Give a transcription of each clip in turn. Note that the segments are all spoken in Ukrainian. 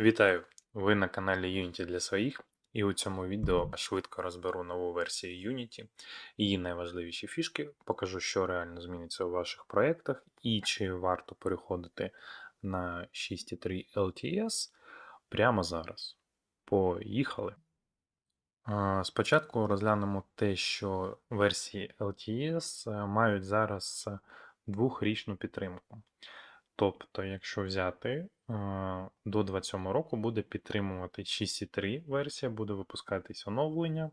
Вітаю! Ви на каналі Unity для своїх, і у цьому відео швидко розберу нову версію Unity, її найважливіші фішки, покажу, що реально зміниться у ваших проєктах і чи варто переходити на 6.3 LTS прямо зараз. Поїхали! Спочатку розглянемо те, що версії LTS е, мають зараз е, двохрічну підтримку. Тобто, якщо взяти е, до 27 року буде підтримувати 6.3 версія, буде випускатись оновлення,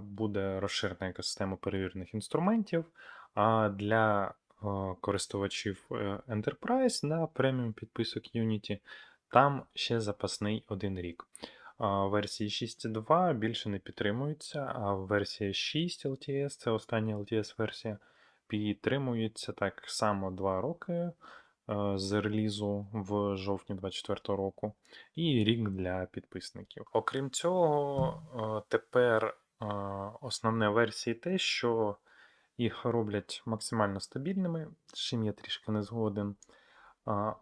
буде розширена екосистема перевірених інструментів. А для е, користувачів е, Enterprise на преміум підписок Unity там ще запасний один рік. Версії 6.2 більше не підтримуються, а версія 6 LTS, це остання LTS-версія, підтримується так само 2 роки е, з релізу в жовтні 24 року, і рік для підписників. Окрім цього, е, тепер е, основне версії те, що їх роблять максимально стабільними, з чим я трішки не згоден.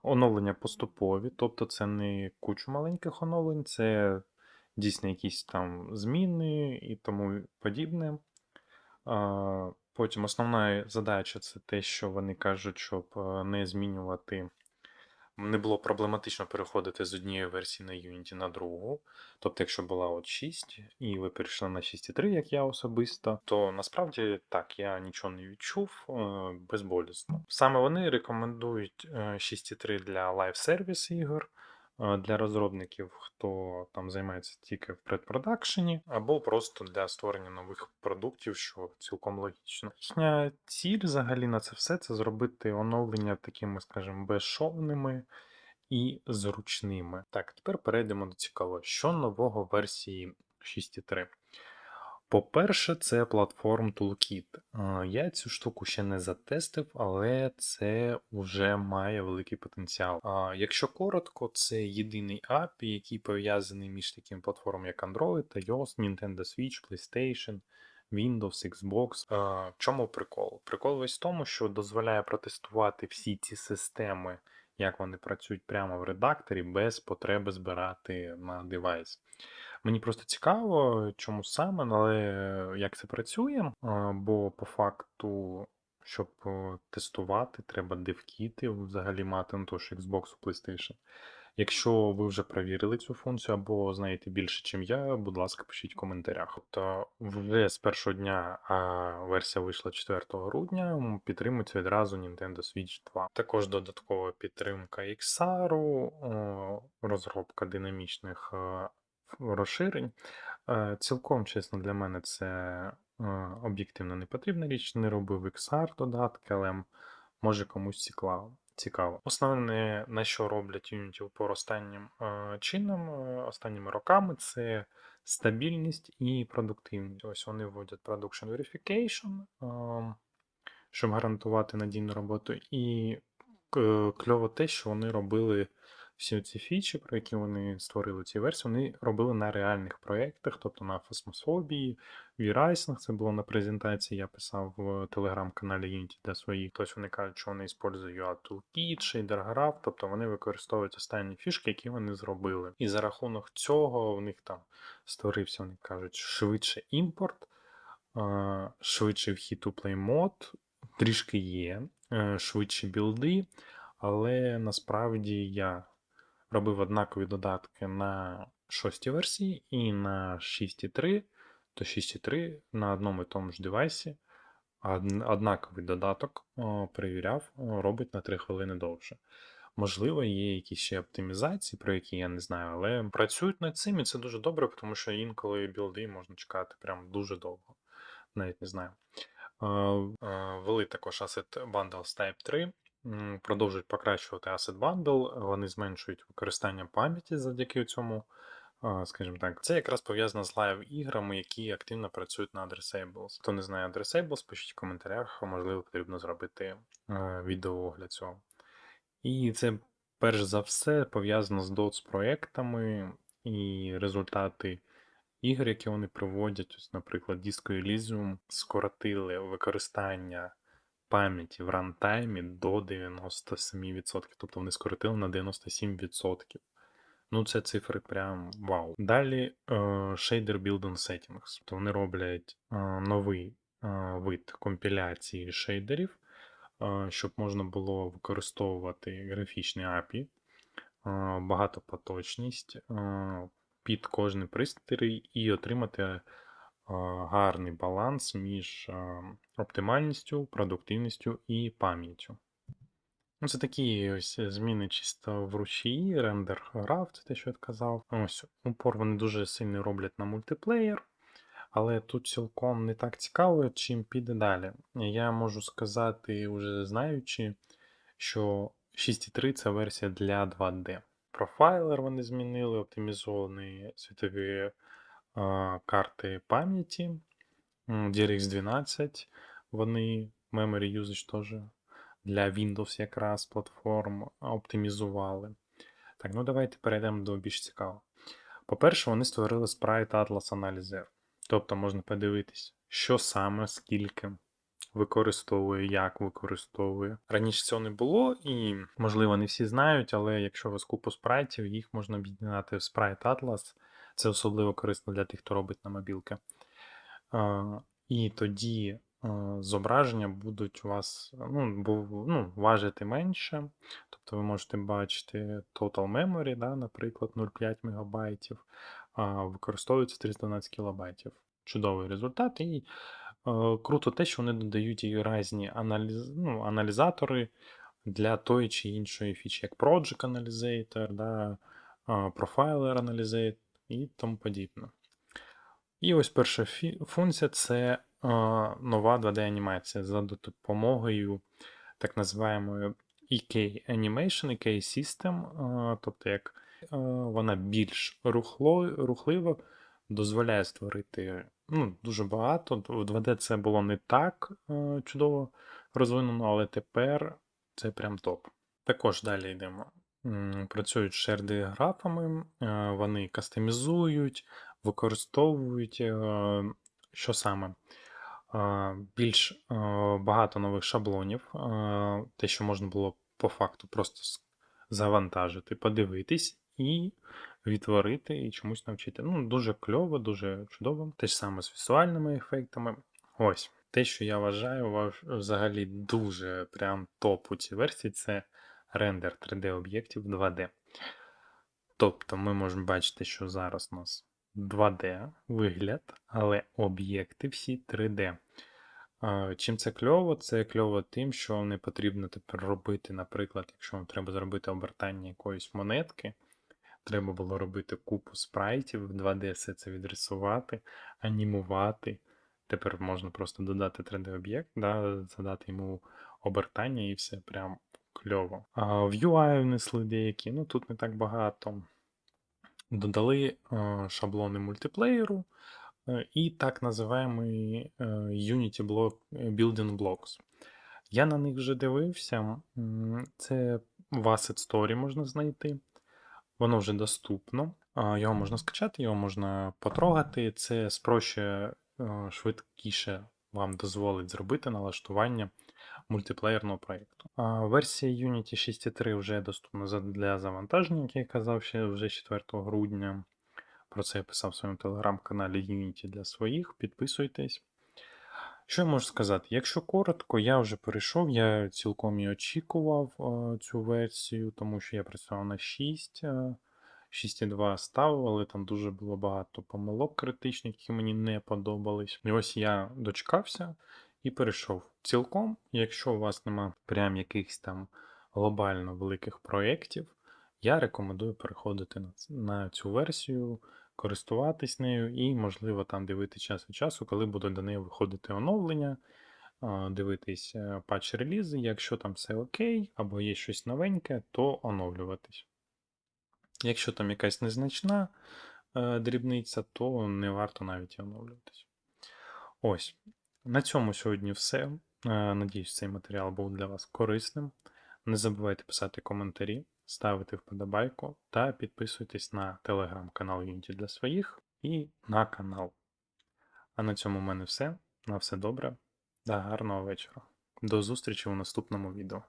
Оновлення поступові, тобто це не кучу маленьких оновлень, це дійсно якісь там зміни і тому подібне. Потім основна задача це те, що вони кажуть, щоб е, не змінювати, не було проблематично переходити з однієї версії на Unity на другу. Тобто, якщо була от 6 і ви перейшли на 6.3, як я особисто, то насправді так, я нічого не відчув е, безболісно. Саме вони рекомендують е, 6.3 для лайв-сервіс ігор. Для розробників, хто там займається тільки в предпродакшені, або просто для створення нових продуктів, що цілком логічно. Їхня ціль взагалі на це все це зробити оновлення такими, скажімо, безшовними і зручними. Так, тепер перейдемо до цікавого, що нового версії 6.3. По-перше, це платформ Toolkit. Я цю штуку ще не затестив, але це вже має великий потенціал. Якщо коротко, це єдиний API, який пов'язаний між такими платформами, як Android, iOS, Nintendo Switch, PlayStation. Windows, Xbox. В чому прикол? Прикол весь в тому, що дозволяє протестувати всі ці системи, як вони працюють прямо в редакторі, без потреби збирати на девайс. Мені просто цікаво, чому саме, але як це працює, бо по факту, щоб е, тестувати, треба девкіти взагалі мати, ну то що Xbox, PlayStation. Якщо ви вже перевірили цю функцію або знаєте більше, ніж я, будь ласка, пишіть в коментарях. Тобто вже з першого дня, а версія вийшла 4 грудня, підтримується відразу Nintendo Switch 2. Також додаткова підтримка XR, розробка динамічних е, розширень. Е, Цілком чесно, для мене це е, об'єктивно не потрібна річ. Не робив XR додатки, але може комусь цікаво. Цікаво. Основне, на що роблять Unity по останнім е, чином, останніми роками, це стабільність і продуктивність. Ось вони вводять Production Verification, щоб гарантувати надійну роботу. І кльово те, що вони робили всі ці фічі, про які вони створили ці версії, вони робили на реальних проєктах, тобто на Фасмосфобії, V-Rising, це було на презентації, я писав в телеграм-каналі Unity для своїх. Тобто вони кажуть, що вони використовують UA Toolkit, Shader Graph, тобто вони використовують останні фішки, які вони зробили. І за рахунок цього в них там створився, вони кажуть, швидше імпорт, швидший вхід у Play мод, трішки є, е, швидші білди, але насправді я робив однакові додатки на 6 версії і на 6.3, то 6.3 на одному і тому ж девайсі однаковий додаток перевіряв, робить на 3 хвилини довше. Можливо, є якісь ще оптимізації, про які я не знаю, але працюють над цим, і це дуже добре, тому що інколи білди можна чекати прям дуже довго. Навіть не знаю. Е, також Asset Bundle з Type 3. Продовжують покращувати Asset Bundle, вони зменшують використання пам'яті завдяки цьому. е, Скажімо так, це якраз пов'язано з лайв-іграми, які активно працюють на Addressables. Хто не знає Addressables, пишіть в коментарях, можливо, потрібно зробити е, відеоогляд цього. І це перш за все пов'язано з DOTS проектами і результати ігор, які вони проводять. Ось, наприклад, Disco Elysium скоротили використання пам'яті в рантаймі до 97%. Тобто вони скоротили на 97%. Ну, це цифри прям вау. Далі е, Shader Building Settings. То вони роблять е, новий е, вид компіляції шейдерів, щоб можна було використовувати графічні API, багатопоточність під кожний пристрій і отримати гарний баланс між оптимальністю, продуктивністю і пам'яттю. Ну, це такі ось зміни чисто в рушії, рендер грав, це те, що я казав. Ось упор вони дуже сильно роблять на мультиплеєр, але тут цілком не так цікаво, чим піде далі. Я можу сказати, уже знаючи, що 6.3 це версія для 2D. Профайлер вони змінили, оптимізовані світові карти пам'яті. DirectX 12, вони Memory Usage теж для Windows якраз платформ оптимізували. Так, ну давайте перейдемо до більш цікавого. По-перше, вони створили Sprite Atlas Analyzer. Тобто можна подивитись, що саме, скільки використовує, як використовує. Раніше цього не було, і, можливо, не всі знають, але якщо у вас купу спрайтів, їх можна об'єднати в Sprite Atlas. Це особливо корисно для тих, хто робить на мобілки. І тоді зображення будуть у вас ну, ну, важити менше. Тобто ви можете бачити Total Memory, да, наприклад, 0,5 МБ, використовується 312 кБ. Чудовий результат. І круто те, що вони додають і різні аналіз, ну, аналізатори для тої чи іншої фічі, як Project Analyzator, да, Profiler Analyzator і тому подібне. І ось перша функція це нова 2D-анімація за допомогою так називаємої EK Animation, EK System, тобто як вона більш рухло, рухливо дозволяє створити ну, дуже багато. В 2D це було не так чудово розвинено, але тепер це прям топ. Також далі йдемо. Працюють з шерди графами, е, вони кастомізують, використовують, е, що саме? Е, Більш багато нових шаблонів, те, що можна було по факту просто завантажити, подивитись і відтворити і чомусь навчити. Ну, дуже кльово, дуже чудово. Те ж саме з візуальними ефектами. Ось. Те, що я вважаю, взагалі дуже прям топ у цій версії, це рендер 3D-об'єктів 2D. Тобто ми можемо бачити, що зараз у нас 2D вигляд, але об'єкти всі 3D. Чим це кльово? Це кльово тим, що не потрібно тепер робити, наприклад, якщо вам треба зробити обертання якоїсь монетки, треба було робити купу спрайтів, в 2D все це відрисувати, анімувати. Тепер можна просто додати 3D-об'єкт, да, задати йому обертання і все прям кльово. А в UI внесли деякі, ну тут не так багато. Додали е, шаблони мультиплеєру е, і так називаємий е, Unity Block, Building Blocks. Я на них вже дивився. Це в Asset Story можна знайти. Воно вже доступно. Його можна скачати, його можна потрогати. Це спрощує швидкіше вам дозволить зробити налаштування мультиплеєрного проєкту. Версія Unity 6.3 вже доступна для завантаження, як я казав, ще вже 4 грудня. Про це я писав в своєму телеграм-каналі Unity для своїх. Підписуйтесь. Що я можу сказати? Якщо коротко, я вже перейшов, я цілком і очікував цю версію, тому що я працював на 6, е, 6.2 ставив, але там дуже було багато помилок критичних, які мені не подобались. І ось я дочекався і перейшов. Цілком, якщо у вас нема прям якихось там глобально великих проєктів, я рекомендую переходити на, цю версію, користуватись нею і, можливо, там дивити час від часу, коли буде до неї виходити оновлення, дивитись е, патч релізи. Якщо там все окей, або є щось новеньке, то оновлюватись. Якщо там якась незначна е, дрібниця, то не варто навіть оновлюватись. Ось. На цьому сьогодні все. Е, Надіюсь, цей матеріал був для вас корисним. Не забувайте писати коментарі, ставити вподобайку та підписуйтесь на телеграм-канал Unity для своїх і на канал. А на цьому в мене все. На все добре та гарного вечора. До зустрічі у наступному відео.